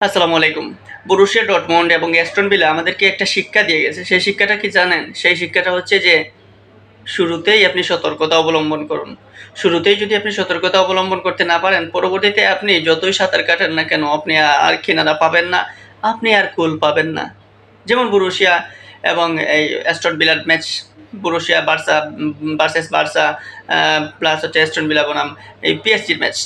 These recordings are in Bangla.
আসসালামু আলাইকুম। বরুশিয়া, ডটমন্ড এবং এস্টন বিলা আমাদেরকে একটা শিক্ষা দিয়ে গেছে। সেই শিক্ষাটা কি জানেন? সেই শিক্ষাটা হচ্ছে যে, শুরুতেই আপনি সতর্কতা অবলম্বন করুন। শুরুতেই যদি আপনি সতর্কতা অবলম্বন করতে না পারেন, পরবর্তীতে আপনি যতই সাঁতার কাটেন না কেন, আপনি আর কিনারা পাবেন না। আপনি আর কুল পাবেন না। যেমন বরুশিয়া এবং এই Aston Villa match, Borussia, Barca versus Barca plus হচ্ছে এস্টন বিলা বনাম, এই পিএসজির ম্যাচ।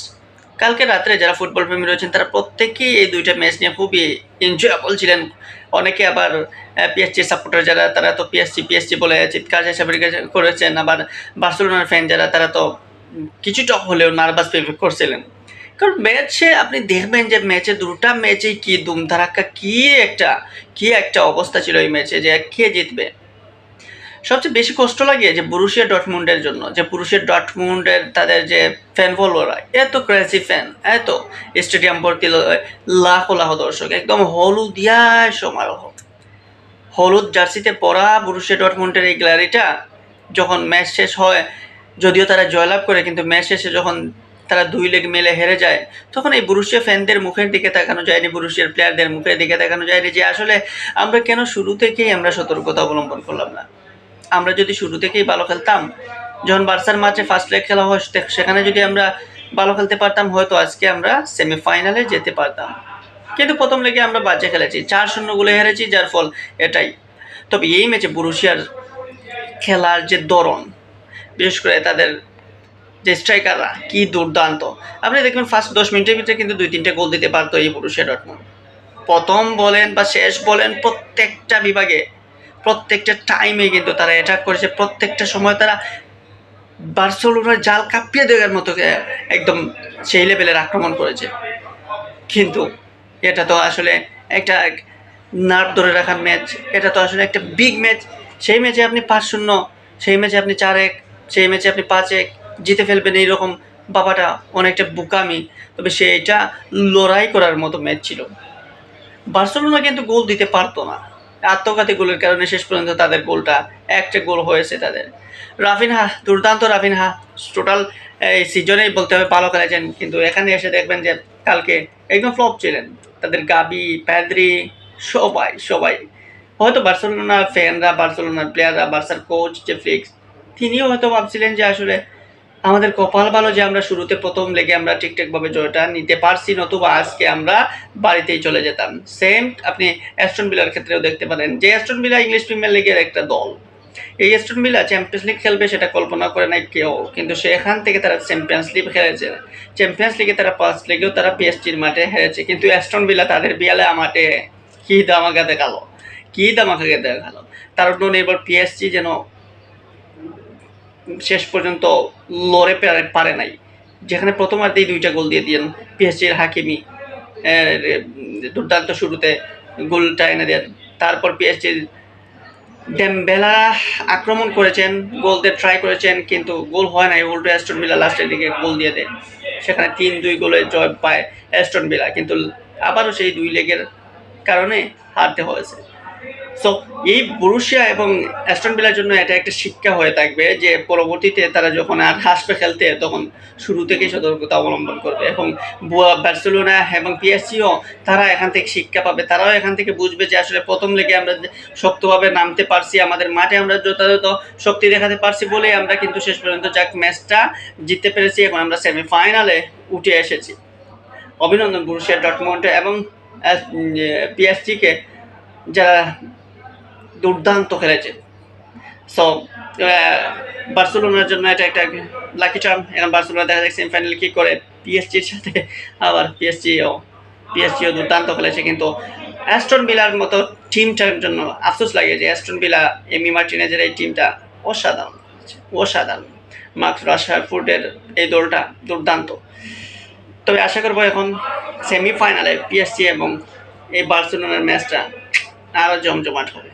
কালকে রাত্রে যারা ফুটবল প্রেমী রয়েছেন, তারা প্রত্যেকেই এই দুইটা ম্যাচ নিয়ে খুবই এনজয়েবল ছিলেন। অনেকে আবার পিএসজি সাপোর্টার যারা, তারা তো পিএসজি পিএসজি বলে চিৎকার হিসাবে করেছেন। আবার বার্সেলোনার ফ্যান যারা, তারা তো কিছুটা হলেও নার্ভাস ফিল করছিলেন। কারণ ম্যাচে আপনি দেখবেন যে ম্যাচে দুটা ম্যাচে কি ধুমধারাক্কা, কী একটা কী একটা অবস্থা ছিল এই ম্যাচে যে কে জিতবে। সবচেয়ে বেশি কষ্ট লাগে যে বুরুশিয়া ডটমুন্ডের জন্য, যে বুরুশিয়া ডটমুন্ডের তাদের যে ফ্যান ফলোয়াররা এত ক্রেজি ফ্যান এত স্টেডিয়াম ভর্তি লাখো লাখো দর্শক, একদম হলুদিয়ায় সমারোহ হলুদ জার্সিতে পরা বুরুশিয়া ডটমুন্ডের এই গ্যালারিটা যখন ম্যাচ শেষ হয়, যদিও তারা জয়লাভ করে, কিন্তু ম্যাচ শেষে যখন তারা দুই লেগ মেলে হেরে যায়, তখন এই বুরুশিয়া ফ্যানদের মুখের দিকে তাকানো যায়নি বুরুশিয়ার প্লেয়ারদের মুখের দিকে তাকানো যায়নি যে আসলে আমরা কেন শুরু থেকেই আমরা সতর্কতা অবলম্বন করলাম না। আমরা যদি শুরু থেকেই ভালো খেলতাম, যখন বার্সার মাঠে ফার্স্ট লেগ খেলা হয় সেখানে যদি আমরা ভালো খেলতে পারতাম, হয়তো আজকে আমরা সেমিফাইনালে যেতে পারতাম। কিন্তু প্রথম লেগে আমরা বাজে খেলেছি, চার শূন্য গোলে হেরেছি, যার ফল এটাই। তবে এই ম্যাচে বুরুশিয়ার খেলার যে ধরন, বিশেষ করে তাদের যে স্ট্রাইকাররা কি দুর্দান্ত। আপনি দেখবেন ফার্স্ট দশ মিনিটের ভিতরে কিন্তু দুই তিনটে গোল দিতে পারতো এই বুরুশিয়া ডটমন্ড। প্রথম বলেন বা শেষ বলেন, প্রত্যেকটা বিভাগে প্রত্যেকটা টাইমে কিন্তু তারা অ্যাটাক করেছে। প্রত্যেকটা সময় তারা বার্সেলোনার জাল কাঁপিয়ে দেওয়ার মতো একদম সেই লেভেলের আক্রমণ করেছে। কিন্তু এটা তো আসলে একটা নার্ভ ধরে রাখার ম্যাচ এটা তো আসলে একটা বিগ ম্যাচ সেই ম্যাচে আপনি পাঁচ শূন্য, সেই ম্যাচে আপনি চার এক, সেই ম্যাচে আপনি পাঁচ এক, জিতে ফেলবেন এইরকম বাবাটা অনেকটা বুকামি। তবে সেইটা লড়াই করার মতো ম্যাচ ছিল। বার্সেলোনা কিন্তু গোল দিতে পারতো না। আত্মঘাতী গোলের কারণে শেষ পর্যন্ত তাদের গোলটা একটা গোল হয়েছে তাদের। রাফিনহা দুর্দান্ত রাফিনহা টোটাল এই সিজনেই বলতে হবে ভালো খেলেছেন কিন্তু এখানে এসে দেখবেন যে কালকে একদম ফ্লপ ছিলেন। তাদের গাবি, প্যাদ্রি, সবাই সবাই। হয়তো বার্সেলোনা ফ্যানরা বার্সেলোনার প্লেয়াররা বার্সার কোচ যে ফ্লিক্স তিনিও হয়তো ভাবছিলেন যে আসলে আমাদের কপাল ভালো যে আমরা শুরুতে প্রথম লেগে আমরা ঠিকঠাকভাবে জয়টা নিতে পারছি, নতুবা আজকে আমরা বাড়িতেই চলে যেতাম। সেম আপনি অ্যাস্টন বিলার ক্ষেত্রেও দেখতে পারেন যে অ্যাস্টন বিলা ইংলিশ প্রিমিয়ার লিগের একটা দল। এই অ্যাস্টন বিলা চ্যাম্পিয়ন্স লিগ খেলবে সেটা কল্পনা করে নাই কেউ, কিন্তু সেখান থেকে তারা চ্যাম্পিয়ন্স লিগ খেলেছে চ্যাম্পিয়ন্স লিগে তারা পাঁচ লিগেও তারা পিএসজির মাঠে হেরেছে, কিন্তু অ্যাস্টন বিলা তাদের বিয়ালে মাঠে কী দামাকা দেখাল? কী দামাকা দেখাল? তার জন্য এবার পিএসজি যেন শেষ পর্যন্ত লড়ে পারে পারে নাই। যেখানে প্রথমার্ধেই দুইটা গোল দিয়ে দিয়েন পিএসজির হাকিমি দুর্দান্ত শুরুতে গোলটা এনে দেন। তারপর পিএসজির ডেমবেলা আক্রমণ করেছেন গোল দিয়ে ট্রাই করেছেন, কিন্তু গোল হয় নাই। উল্টো অ্যাস্টন বিলা লাস্টের দিকে গোল দিয়ে দেয় সেখানে তিন দুই গোলে জয় পায় অ্যাস্টন বিলা কিন্তু আবারও সেই দুই লেগের কারণে হারতে হয়েছে। সো এই বরুশিয়া এবং অ্যাস্টন বিলার জন্য এটা একটা শিক্ষা হয়ে থাকবে যে পরবর্তীতে তারা যখন আর হাসবে খেলতে, তখন শুরু থেকেই সতর্কতা অবলম্বন করবে এবং বার্সেলোনা এবং পিএসসিও তারা এখান থেকে শিক্ষা পাবে। তারাও এখান থেকে বুঝবে যে আসলে প্রথম লেগে আমরা শক্তভাবে নামতে পারছি, আমাদের মাঠে আমরা যথাযথ শক্তি দেখাতে পারছি বলে আমরা কিন্তু শেষ পর্যন্ত যাক ম্যাচটা জিততে পেরেছি এবং আমরা সেমিফাইনালে উঠে এসেছি। অভিনন্দন বরুশিয়া ডটমন্ড এবং পিএসজিকে যারা দুর্দান্ত খেলেছে। সো বার্সেলোনার জন্য এটা একটা লাকি চার্ম এখন বার্সেলোনা দেখা যাচ্ছে সেমিফাইনাল কি করে পিএসজির সাথে, আবার পিএসজিও পিএসজিও দুর্দান্ত খেলেছে। কিন্তু অ্যাস্টন বিলার মতো টিমটার জন্য আফসোস লাগে যে অ্যাস্টন বিলা এমি মার্টিনেজের এই টিমটা অসাধারণ অসাধারণ। মার্কস রাশারফুডের এই দলটা দুর্দান্ত। তবে আশা করব এখন সেমিফাইনালে পিএসজি এবং এই বার্সেলোনার ম্যাচটা আরও জমজমাট হবে।